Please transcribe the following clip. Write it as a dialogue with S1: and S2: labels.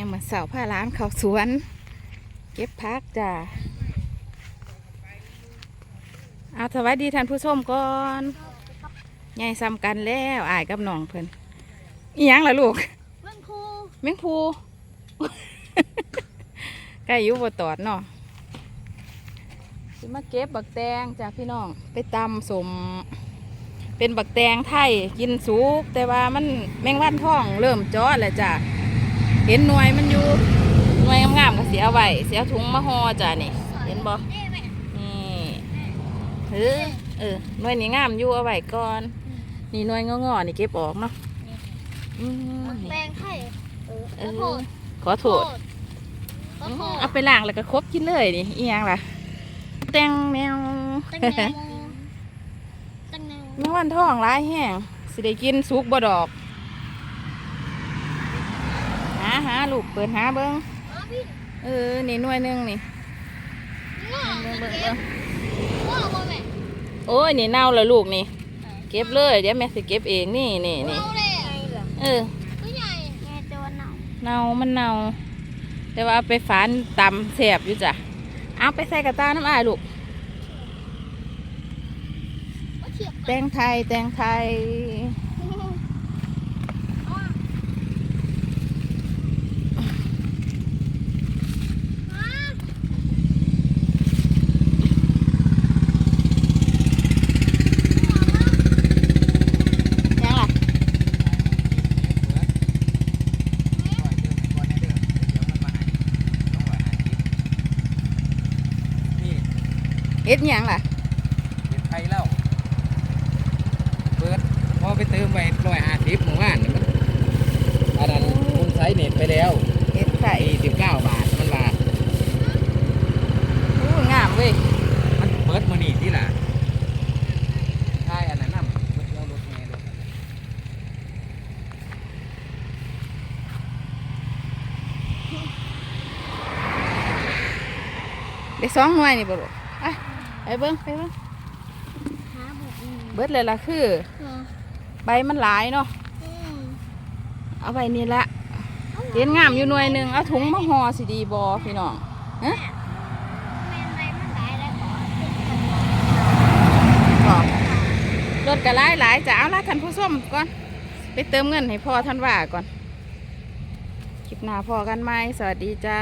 S1: ยังมาเสาผ้าร้านเขาสวน เก็บพักจ้าเอาสวัสดีท่านผู้ชมก่อนใหญ่ซ้ำกันแล้วอายกับน้องเพิ่นอีหยังล่ะลูก
S2: เรื่องครู
S1: แมงภูใกล้อยู่บ่ตอดเนาะสิมาเก็บบักแตงจ้าพี่น้อง ไปตำสม เป็นบักแตงไทยกินสุกแต่ว่ามันแมงวันท้องเริ่มจ้อแล้วจ้ะ เห็นหน่วยมันอยู่หน่วยงามๆก็เสียไว้เสียถุงมาห่อจ้ะนี่เห็นบ่
S2: เอ๊ะแม่
S1: นี่เออเออหน่วยนี้งามอยู่เอาไว้ก่อนนี่หน่วยงอๆนี่เก็บออกเนาะอืม
S2: แปลงไข่เออ
S1: เอ
S2: ขอโท
S1: อ
S2: ษ
S1: ขอโทษ
S2: ขอโทษ
S1: เอาไปล้างแล้วก็ครบกินเลยนี่อีหยังล่ะแตงแมว
S2: ตั้งแนวตั้งแนว
S1: แมงวันท้องร้ายแห้งสิได้กินสุกบ่ดอก หาหาลูกเปิดหาเบิ้ง
S2: อ๋อพี่
S1: เออนี่หน่วยหนึงนี่
S2: ง้อ
S1: เบิ้ง
S2: จะ
S1: เบิ้ง
S2: เก็
S1: เบิ้
S2: บ
S1: ง
S2: ง้อบ่แม่
S1: โอ้ยนี่เน่าแล้วลูกนี่ เก็บเลยเดี๋ยวแม่สิเก็บเองนี่นี่นี่
S2: เอาเลย
S1: เออ
S2: ผู้ใหญ่แม่ตัวหนาว
S1: เน่ามันเน่าแต่ว่าเอาไปฝานตำแสบอยู่จ้ะเอาไปใส่กระตาน้ำอายลูก
S2: ก็เทียบ
S1: แตงไทยแตงไทย ยังล่ะ
S3: นี่
S1: เอ็ดหยังล่ะ
S3: เห็ดไทยแล้วเปิดพอไปเติมไปร้อยห้าสิบหมู่บ้านนี่มันอันนั้นคุณใช้เน็ตไปแล้ว
S1: เอ็ดไข่
S3: สี่สิบเก้าบาทมันว่า
S1: อู้งามเว้ย
S3: มันเปิดมือนี่ที่ล่ะใช่อันนั้นน่ะเปิดเอารถไงรถ
S1: ได้สองหน่วยนี่บ่ลูกไปไป เบิ้งไปเบิ้ง
S2: หาบุกอืม
S1: เบิดเลยล่ะคือ
S2: เออ
S1: ใบมันหลายเนาะ
S2: อืม
S1: เอาไว้นี่ละเห็นงามอยู่หน่วยหนึ่งเอาถุงมาห่อสิดีบอพี่น้องฮะ
S2: แม่นไรมันได้แล้วขอ
S1: บอกรถกระไล่หลายจะเอาละท่านผู้ชมก่อน ไปเติมเงินให้พ่อท่านว่าก่อน คลิปหน้าพอกันไหมสวัสดีจ้า